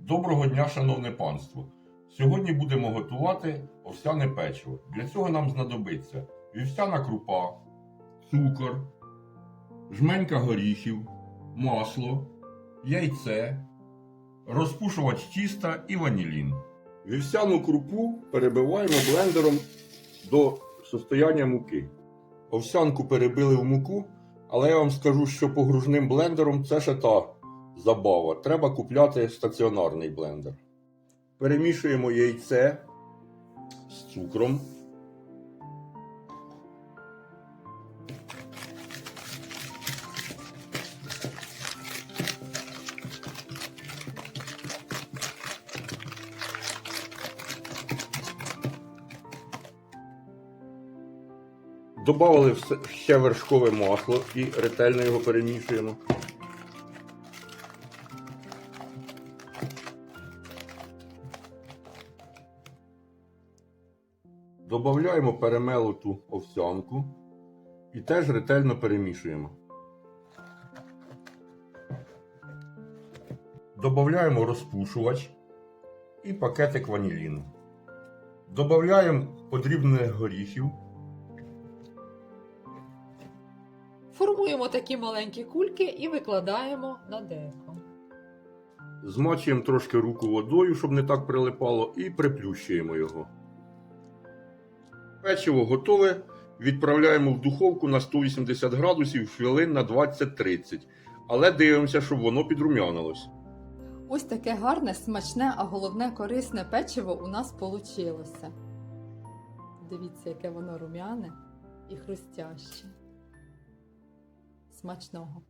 Доброго дня, шановне панство! Сьогодні будемо готувати овсяне печиво. Для цього нам знадобиться вівсяна крупа, цукор, жменька горіхів, масло, яйце, розпушувач тіста і ванілін. Вівсяну крупу перебиваємо блендером до состояння муки. Овсянку перебили в муку, але я вам скажу, що погружним блендером це ще та забава. Треба купляти стаціонарний блендер. Перемішуємо яйце з цукром. Добавили ще вершкове масло і ретельно його перемішуємо. Добавляємо перемелоту овсянку і теж ретельно перемішуємо. Добавляємо розпушувач і пакетик ваніліну. Добавляємо подрібних горіхів. Формуємо такі маленькі кульки і викладаємо на деко. Змачуємо трошки руку водою, щоб не так прилипало, і приплющуємо його. Печиво готове. Відправляємо в духовку на 180 градусів хвилин на 20-30. Але дивимося, щоб воно підрумянилось. Ось таке гарне, смачне, а головне корисне печиво у нас вийшло. Дивіться, яке воно рум'яне і хрустяще. Смачного!